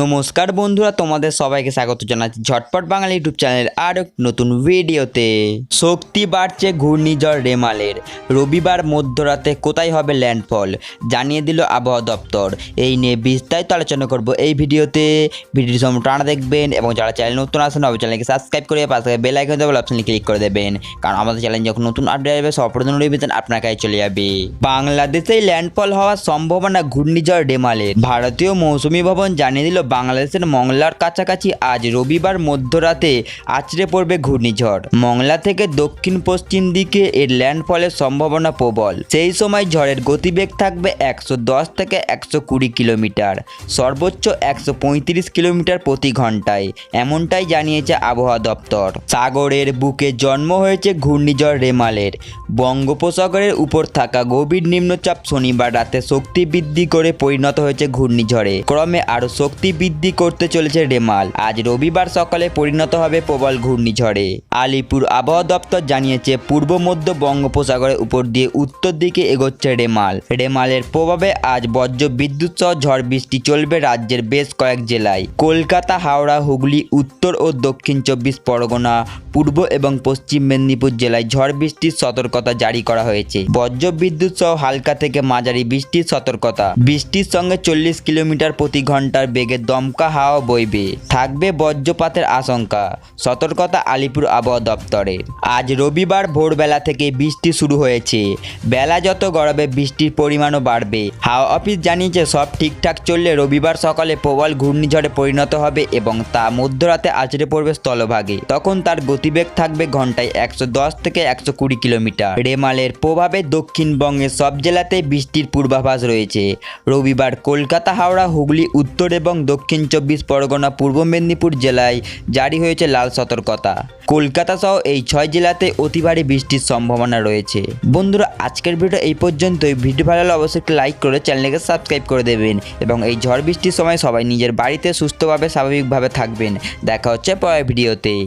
নমস্কার বন্ধুরা, তোমাদের সবাইকে স্বাগত জানাচ্ছি ঝটপট বাঙালি ইউটিউব চ্যানেল আর নতুন ভিডিওতে। শক্তি বাড়ছে ঘূর্ণিঝড় রেমালের। রবিবার মধ্যরাতে কোথায় হবে ল্যান্ডফল? জানিয়ে দিল আবহাওয়া দপ্তর। এই নিয়ে বিস্তারিত আলোচনা করব এই ভিডিওতে। ভিডিওটি সম্পূর্ণ টানা দেখবেন এবং যারা চ্যানেল নতুন আসেন অবশ্যই চ্যানেলকে সাবস্ক্রাইব করে পাশে বেল আইকন দেবেন অপশনে ক্লিক করে দেবেন। কারণ আমাদের চ্যানেল যখন নতুন আপডেট আসবে সর্বপ্রথম রবিবেতন আপনার কাছে চলে যাবে। বাংলাদেশে ল্যান্ডফল হওয়ার সম্ভাবনা ঘূর্ণিঝড় রেমালের। ভারতীয় মৌসুমী ভবন জানিয়ে দিল বাংলাদেশের মংলার কাছাকাছি আজ রবিবার মধ্যরাতে আছড়ে পড়বে ঘূর্ণিঝড়। মংলা থেকে দক্ষিণ পশ্চিম দিকে এর ল্যান্ডফলের সম্ভাবনা প্রবল। সেই সময় ঝড়ের গতিবেগ থাকবে একশো দশ থেকে একশো কুড়ি কিলোমিটার, সর্বোচ্চ একশো পঁয়ত্রিশ কিলোমিটার প্রতি ঘন্টায়, এমনটাই জানিয়েছে আবহাওয়া দপ্তর। সাগরের বুকে জন্ম হয়েছে ঘূর্ণিঝড় রেমালের। বঙ্গোপসাগরের উপর থাকা গভীর নিম্নচাপ শনিবার রাতে শক্তি বৃদ্ধি করে পরিণত হয়েছে ঘূর্ণিঝড়ে। ক্রমে আরও শক্তি বৃদ্ধি করতে চলেছে রেমাল। আজ রবিবার সকালে পরিণত হবে প্রবল ঘূর্ণিঝড়ে। আলিপুর আবহাওয়া দপ্তর জানিয়েছে, পূর্ব মধ্য বঙ্গোপসাগরের উপর দিয়ে উত্তর দিকে এগোচ্ছে রেমাল। রেমালের প্রভাবে আজ বজ্র বিদ্যুৎ সহ ঝড় বৃষ্টি চলবে রাজ্যের বেশ কয়েক জেলায়। কলকাতা, হাওড়া, হুগলি, উত্তর ও দক্ষিণ চব্বিশ পরগনা, পূর্ব এবং পশ্চিম মেদিনীপুর জেলায় ঝড় বৃষ্টির সতর্কতা জারি করা হয়েছে। বজ্র বিদ্যুৎ সহ হালকা থেকে মাঝারি বৃষ্টির সতর্কতা। বৃষ্টির সঙ্গে চল্লিশ কিলোমিটার প্রতি ঘণ্টার বেগে দমকা হাওয়া বইবে। থাকবে বজ্রপাতের আশঙ্কা। সতর্কতা আলিপুর আবহাওয়া দপ্তরে। আজ রবিবার ভোরবেলা থেকে বৃষ্টি শুরু হয়েছে। বেলা যত গড়াবে, বৃষ্টির পরিমাণও বাড়বে। হাওয়া অফিস জানিয়েছে, সব ঠিকঠাক চললে রবিবার সকালে প্রবল ঘূর্ণিঝড়ে পরিণত হবে এবং তা মধ্যরাতে আছড়ে পড়বে স্থলভাগে। তখন তার গতিবেগ থাকবে ঘন্টায় একশো দশ থেকে একশো কুড়ি কিলোমিটার। রেমালের প্রভাবে দক্ষিণবঙ্গের সব জেলাতেই বৃষ্টির পূর্বাভাস রয়েছে। রবিবার কলকাতা, হাওড়া, হুগলি, উত্তর এবং দক্ষিণ চব্বিশ পরগনা, পূর্ব মেদিনীপুর জেলায় জারি হয়েছে লাল সতর্কতা। কলকাতা সহ এই ছয় জেলাতে অতি বৃষ্টির সম্ভাবনা রয়েছে। বন্ধুরা, আজকের ভিডিও এই পর্যন্তই। ভিডিও ভালো হলে অবশ্যই লাইক করে চ্যানেলকে সাবস্ক্রাইব করে দেবেন এবং এই ঝড় বৃষ্টির সময় সবাই নিজের বাড়িতে সুস্থভাবে, স্বাভাবিকভাবে থাকবেন। দেখা হচ্ছে পরের ভিডিওতে।